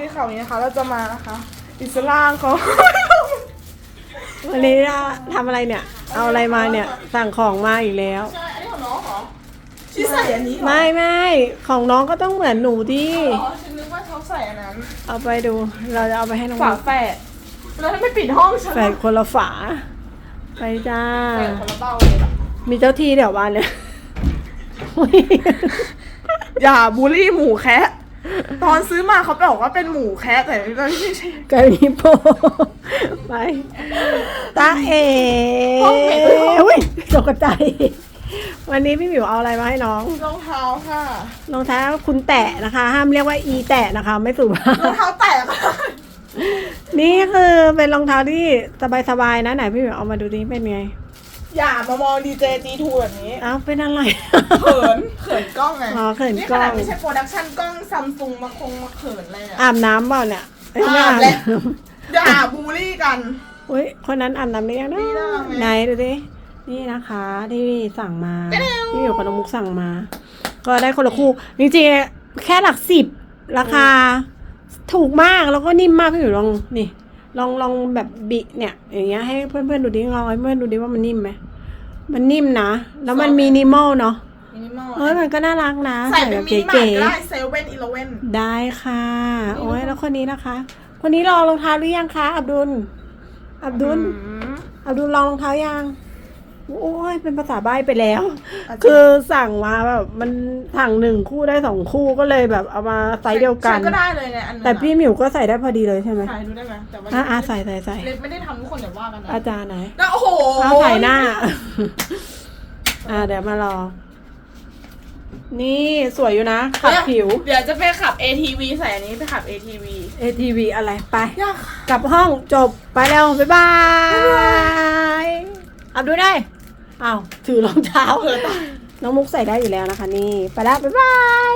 ดีค่ะวันนี้นะคะ เราจะมานะคะอิสลามเขาวันนี้เราทำอะไรเนี่ย เอาอะไรมาเนี่ย สั่งของมาอีกแล้ว ใช่อันนี้ของน้องเหรอที่ใส่อันนี้เหรอไม่ไม่ของน้องก็ต้องเหมือนหนูดิ อ๋อฉันนึกว่าเขาใส่อันนั้นเอาไปดู เราจะเอาไปให้น้องฝาแฝดแล้วถ้าไม่ปิดห้องฉันแฝดคนละฝา ไปจ้าแฝดคนละเบ้าเลยล่ะมีเจ้าที่เดี๋ยวบ้านเนี่ยอุ๊ยอย่าบูลลี่หมูแคะ ตอนซื้อมาเขาบอกว่าเป็นหมูแคะแต่ไม่ใช่ไก่นิโปไปตาเอ๋ห้องปิดด้วยห้องอุ้ยตกใจ วันนี้พี่หมิวเอาอะไรมาให้น้อง รองเท้าค่ะรองเท้าคุณแตะนะคะ ห้ามเรียกว่าอีแตะนะคะ ไม่สุภารองพเท้าแตกค่ะนี่คือเป็นรองเท้าที่สบายๆนะไหนพี่หมิวเอามาดูดิเป็นไง อย่ามามองดีเจจีทูแบบนี้เอ้าเป็นอะไร เขินเขินกล้องไงอ๋อเขินกล้อง นี่ขนาดไม่ใช่โปรดักชั่นกล้องซัมซุงมาคงมาเขินเลยอะอาบน้ำเปล่าเนี่ยเอ้ยไม่อาบอาบแล้ว อย่าบูลลี่กันอุ้ยคนนั้นอาบน้ำหรือยังนะไม่ได้ไหมไหนดูดินี่นะคะ ที่สั่งมาไปแล้วพี่หมิวกับน้องมุกสั่งมา ก็ได้คนละคู่จริงๆแค่หลักสิบราคา ถูกมากแล้วก็นิ่มมากพี่หมิวลองนี่ ลองลองแบบบิเนี่ย อย่างเงี้ยให้เพื่อนๆดูดิลองให้เพื่อนดูดิว่ามันนิ่มไหม มันนิ่มนะ แล้วมันมินิมอลเนาะ มินิมอลเอ้ยมันก็น่ารักนะใส่เป็นแบบมินิมาร์เก๋ทก็ได้เซเว่นอีเลเว่นๆได้ค่ะ โอ้ยแล้วคนนี้นะคะ คนนี้ลองรองเท้าหรือยังคะ อับดุล อับดุล อับดุลลองรองเท้ายัง โอ้ยเป็นภาษาใบ้ไปแล้วคือสั่งมาแบบมันสั่งหนึ่งคู่ได้สองคู่ก็เลยแบบเอามาไซส์เดียวกันใส่ก็ได้เลยเนี่ยอันนั้นแต่พี่หมิวก็ใส่ได้พอดีเลยใช่ไหมใส่ดูได้ไหมแต่ว่าอะอะใส่ใส่ใส่เล็บไม่ได้ทำทุกคนอย่าว่ากันนะอาจารย์ไหนแล้วโอ้โหเอาใส่หน้า อ่าเดี๋ยวมารอ นี่สวยอยู่นะขับผิว เดี๋ยวจะไปขับ ATV ใส่อันนี้ไปขับ ATV ATV อะไรไป ยาก กลับห้องจบไปแล้ว บ๊ายบายอับดูได้ อ้าวถือรองเท้าเลอตายน้องมุกใส่ได้อยู่แล้วนะคะ นี่ ไปแล้วบ๊ายบาย